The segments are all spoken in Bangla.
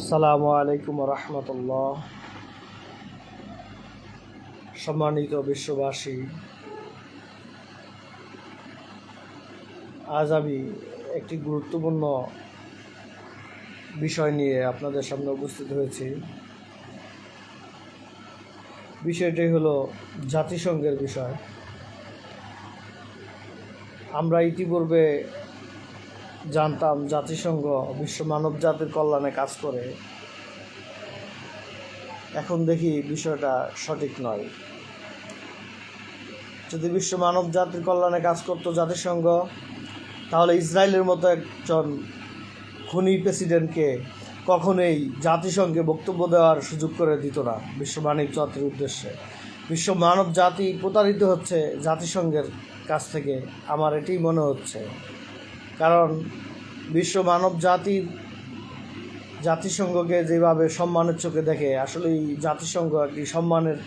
আসসালামু আলাইকুম রহমতুল্লাহ সম্মানিত বিশ্ববাসী, আজ আমি একটি গুরুত্বপূর্ণ বিষয় নিয়ে আপনাদের সামনে উপস্থিত হয়েছি। বিষয়টি হলো জাতিসংঘের বিষয়। আমরা ইতিপূর্বে জানতাম জাতিসংঘ বিশ্ব মানব জাতির কল্যাণে কাজ করে। এখন দেখি বিষয়টা সঠিক নয়। যদি বিশ্ব মানব জাতির কল্যাণে কাজ করতো জাতিসংঘ, তাহলে ইসরায়েলের মতো একজন খুনি প্রেসিডেন্টকে কখনোই জাতিসংঘে বক্তব্য দেওয়ার সুযোগ করে দিত না বিশ্ব মানব জাতির উদ্দেশ্যে। বিশ্ব মানব জাতি প্রতারিত হচ্ছে জাতিসংঘের কাছ থেকে। আমার এটাই মনে হচ্ছে। কারণ বিশ্ব মানব জাতির জাতিসংঘকে যেভাবে সম্মানের চোখে দেখে আসলে এই জাতিসংঘ একটি সম্মানের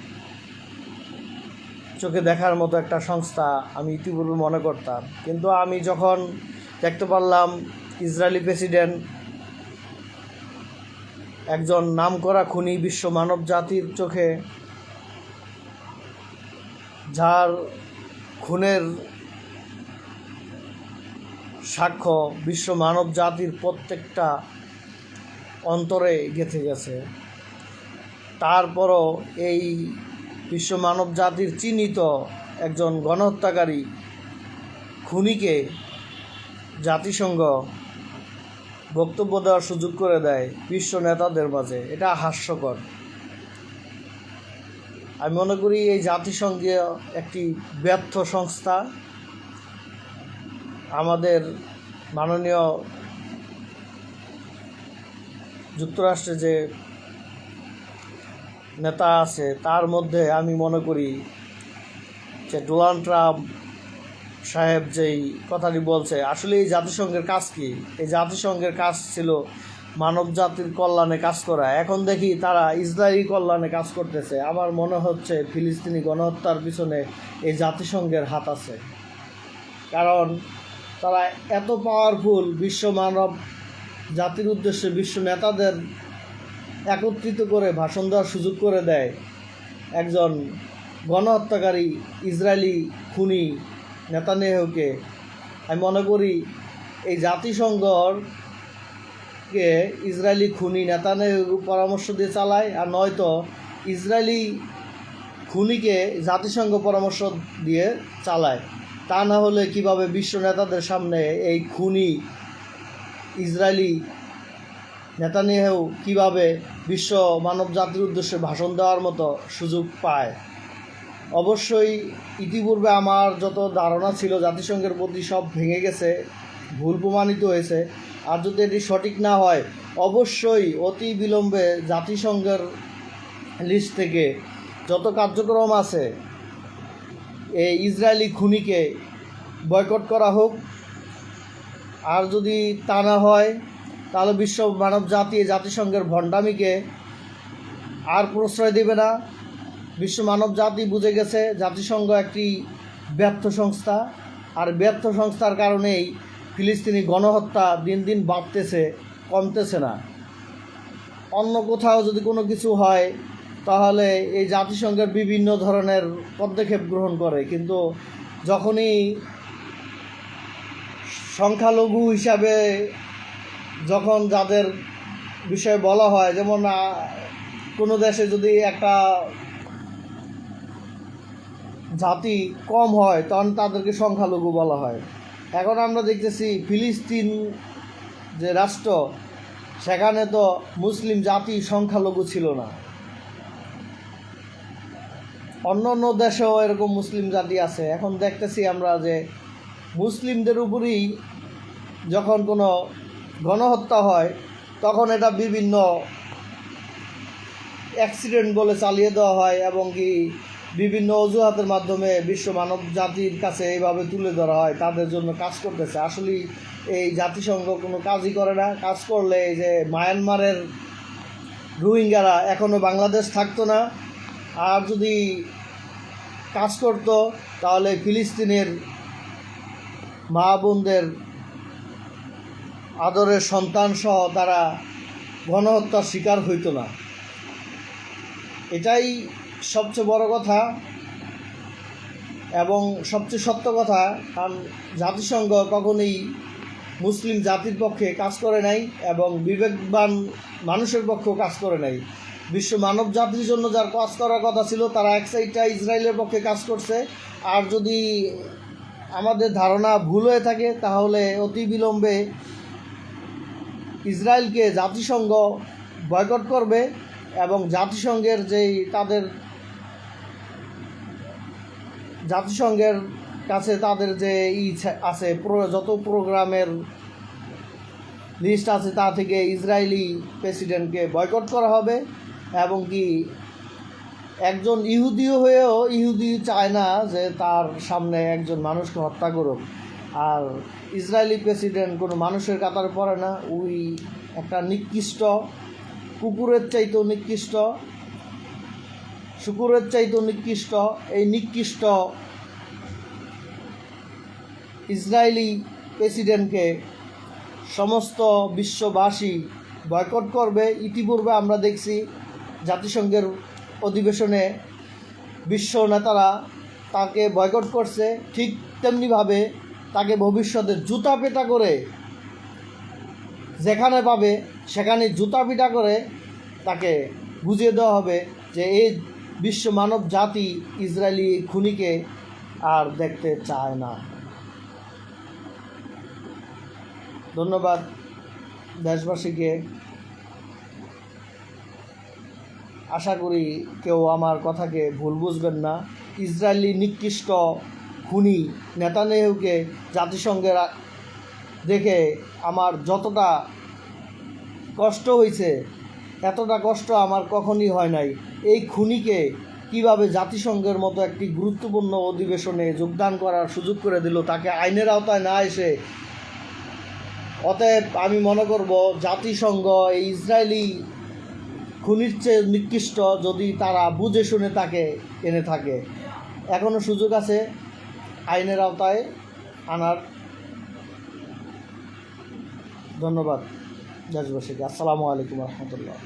চোখে দেখার মতো একটা সংস্থা আমি ইতিপূর্বে মনে করতাম। কিন্তু আমি যখন দেখতে পারলাম ইসরায়েলি প্রেসিডেন্ট একজন নামকরা খুনি বিশ্ব মানব জাতির চোখে, যার খুনের সাক্ষ্য বিশ্ব মানব জাতির প্রত্যেকটা অন্তরে গেঁথে গেছে। তারপরও এই বিশ্ব মানব জাতির চিহ্নিত একজন গণহত্যাকারী খুনিকে জাতিসংঘ বক্তব্য দেওয়ার সুযোগ করে দেয় বিশ্ব নেতাদের মাঝে। এটা হাস্যকর। আমি মনে করি এই জাতিসংঘীয় একটি ব্যর্থ সংস্থা আমাদের মাননীয় যুক্তরাষ্ট্রে যে নেতা আছে, তার মধ্যে আমি মনে করি যে ডোনাল্ড ট্রাম্প সাহেব যেই কথাটি বলছে আসলে এই জাতিসংঘের কাজ কি? এই জাতিসংঘের কাজ ছিল মানব জাতির কল্যাণে কাজ করা। এখন দেখি তারা ইসরায়েলি কল্যাণে কাজ করতেছে। আমার মনে হচ্ছে ফিলিস্তিনি গণহত্যার পিছনে এই জাতিসংঘের হাত আছে। কারণ তারা এত পাওয়ারফুল বিশ্ব মানব জাতির উদ্দেশ্যে বিশ্ব নেতাদের একত্রিত করে ভাষণ দেওয়ার সুযোগ করে দেয় একজন গণহত্যাকারী ইসরায়েলি খুনি নেতানেহকে। আমি মনে করি এই জাতিসংঘকে ইসরায়েলি খুনি নেতানেহ পরামর্শ দিয়ে চালায় আর নয়তো ইসরায়েলি খুনিকে জাতিসংঘ পরামর্শ দিয়ে চালায়। তা না হলে কীভাবে বিশ্ব নেতাদের সামনে এই খুনি ইসরায়েলি নেতানিয়াহু কীভাবে বিশ্ব মানব জাতির উদ্দেশ্যে ভাষণ দেওয়ার মতো সুযোগ পায়? অবশ্যই ইতিপূর্বে আমার যত ধারণা ছিল জাতিসংঘের প্রতি সব ভেঙে গেছে, ভুল প্রমাণিত হয়েছে। আর যদি এটি সঠিক না হয়, অবশ্যই অতি বিলম্বে জাতিসংঘের লিস্ট থেকে যত কার্যক্রম আছে ইসরায়েলি খুনিকে বয়কট করা হোক। আর যদি তা না হয়, তাহলে বিশ্ব মানব জাতি জাতিসংঘের ভণ্ডামিকে আর প্রশ্রয় দেবে না। বিশ্ব মানব জাতি বুঝে গেছে, জাতিসংঘ একটি ব্যর্থ সংস্থা। আর ব্যর্থ সংস্থার কারণেই ফিলিস্তিনি গণহত্যা দিন দিন বাড়তেছে, কমতেছে না। অন্য কোথাও যদি কোনো কিছু হয় তাহলে এই জাতিসংঘের বিভিন্ন ধরনের পদক্ষেপ গ্রহণ করে। কিন্তু যখনই সংখ্যালঘু হিসাবে যখন যাদের বিষয়ে বলা হয়, যেমন কোনো দেশে যদি একটা জাতি কম হয়, তখন তাদেরকে সংখ্যালঘু বলা হয়। এখন আমরা দেখতেছি ফিলিস্তিন যে রাষ্ট্র, সেখানে তো মুসলিম জাতি সংখ্যালঘু ছিল না। অন্য অন্য দেশেও এরকম মুসলিম জাতি আছে। এখন দেখতেছি আমরা যে মুসলিমদের উপরই যখন কোনো গণহত্যা হয়, তখন এটা বিভিন্ন অ্যাক্সিডেন্ট বলে চালিয়ে দেওয়া হয় এবং কি বিভিন্ন অজুহাতের মাধ্যমে বিশ্ব মানব জাতির কাছে এইভাবে তুলে ধরা হয়, তাদের জন্য কাজ করতেছে। আসলে এই জাতিসংঘ কোনো কাজই করে না। কাজ করলে এই যে মায়ানমারের রোহিঙ্গারা এখনও বাংলাদেশ থাকতো না। আর যদি কাজ করতো, তাহলে ফিলিস্তিনের মা বোনদের আদরের সন্তান সহ তারা গণহত্যার শিকার হইতো না। এটাই সবচেয়ে বড় কথা এবং সবচেয়ে সত্য কথা, কারণ জাতিসংঘ কখনোই মুসলিম জাতির পক্ষে কাজ করে নাই এবং বিবেকবান মানুষের পক্ষেও কাজ করে নাই। বিশ্ব মানব জাতির জন্য যার কাজ করার কথা ছিল, তারা এক সাইডটা ইসরায়েলের পক্ষে কাজ করছে। আর যদি আমাদের ধারণা ভুল হয়ে থাকে, তাহলে অতি বিলম্বে ইসরায়েলকে জাতিসংঘ বয়কট করবে এবং জাতিসংঘের যেই তাদের জাতিসংঘের কাছে তাদের যে ই আছে যত প্রোগ্রামের লিস্ট আছে, তা থেকে ইসরায়েলি প্রেসিডেন্টকে বয়কট করা হবে। এবং কি একজন ইহুদিও হয়েও ইহুদি চায় না যে তার সামনে একজন মানুষকে হত্যা করুক। আর ইসরায়েলি প্রেসিডেন্ট কোনো মানুষের কাতারে পড়ে না। ওই একটা নিকৃষ্ট, কুকুরের চাইতেও নিকৃষ্ট, শুকুরের চাইতেও নিকৃষ্ট। এই নিকৃষ্ট ইসরায়েলি প্রেসিডেন্টকে সমস্ত বিশ্ববাসী বয়কট করবে। ইতিপূর্বে আমরা দেখছি জাতিসংঘের অধিবেশনে বিশ্ব নেতারা তাকে বয়কট করছে, ঠিক তেমনিভাবে তাকে ভবিষ্যতে জুতা পেটা করে যেখানে পাবে, সেখানে জুতা পিটা করে তাকে বুঝিয়ে দেওয়া হবে যে এই বিশ্ব মানব জাতি ইসরায়েলি খুনিকে আর দেখতে চায় না। ধন্যবাদ দেশবাসীকে। আশা করি কেউ আমার কথাকে ভুল বুঝবেন না। ইসরায়েলি নিকৃষ্ট খুনি নেতানেহুকে জাতিসংঘের দেখে আমার যতটা কষ্ট হয়েছে, এতটা কষ্ট আমার কখনই হয় নাই। এই খুনিকে কীভাবে জাতিসংঘের মতো একটি গুরুত্বপূর্ণ অধিবেশনে যোগদান করার সুযোগ করে দিল, তাকে আইনের আওতায় না এসে? অতএব আমি মনে করব, জাতিসংঘ এই ইসরায়েলি খুনির চেয়ে নিকৃষ্ট যদি তারা বুঝে শুনে তাকে এনে থাকে। এখনও সুযোগ আছে আইনের আওতায় আনার। ধন্যবাদ দেশবাসীকে। আসসালামু আলাইকুম রহমতুল্লাহ।